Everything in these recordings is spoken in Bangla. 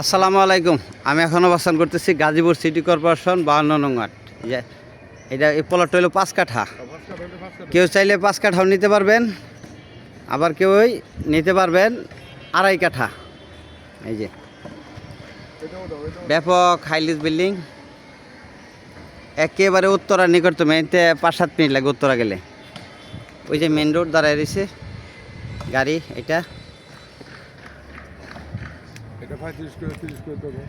আসসালামু আলাইকুম। আমি এখন অবস্থান করতেছি গাজীপুর সিটি কর্পোরেশন বাউন্ন নং এটা এই প্লটটা হলো পাঁচ কাঠা। কেউ চাইলে পাঁচ কাঠাও নিতে পারবেন, আবার কেউই নিতে পারবেন আড়াই কাঠা। এই যে, ব্যাপক হাইলিস বিল্ডিং একেবারে উত্তরা নিকটতম, এতে পাঁচ সাত মিনিট লাগে উত্তরা গেলে। ওই যে মেন রোড দাঁড়ায় রয়েছে, গাড়ি এটা। এটা পঁয়ত্রিশ করে তিরিশ করে দেবো।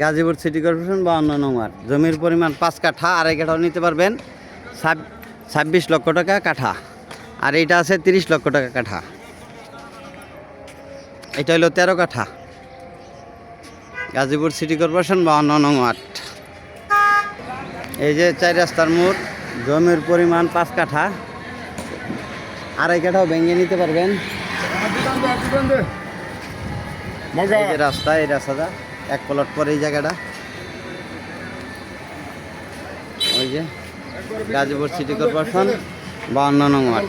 গাজীপুর সিটি কর্পোরেশন বাউন্ন নম্বর জমির পরিমাণ পাঁচ কাঠা আড়াই কাঠাও নিতে পারবেন ছাব্বিশ লক্ষ টাকা কাঠা। আর এইটা আছে তিরিশ লক্ষ টাকা কাঠা। এটা হলো তেরো কাঠা। গাজীপুর সিটি কর্পোরেশন বাউন্ন নম্বর এই যে চার রাস্তার মোড় জমির পরিমাণ পাঁচ কাঠা। আড়াই কাঠাও ভেঙে নিতে পারবেন। রাস্তা এই রাস্তাটা। এক প্লট পরে এই জায়গাটা। ওই যে গাজীপুর সিটি কর্পোরেশন বাউন্ন নং ওয়ার্ড।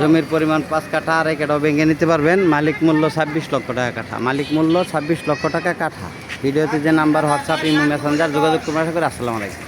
জমির পরিমাণ পাঁচ কাঠা আড়াই কাঠাও ভেঙে নিতে পারবেন। মালিক মূল্য ছাব্বিশ লক্ষ টাকা কাঠা। মালিক মূল্য ছাব্বিশ লক্ষ টাকা কাঠা। ভিডিওতে যে নাম্বার হোয়াটসঅ্যাপ ইমো মেসেঞ্জার যোগাযোগ করি, আসসালামু আলাইকুম।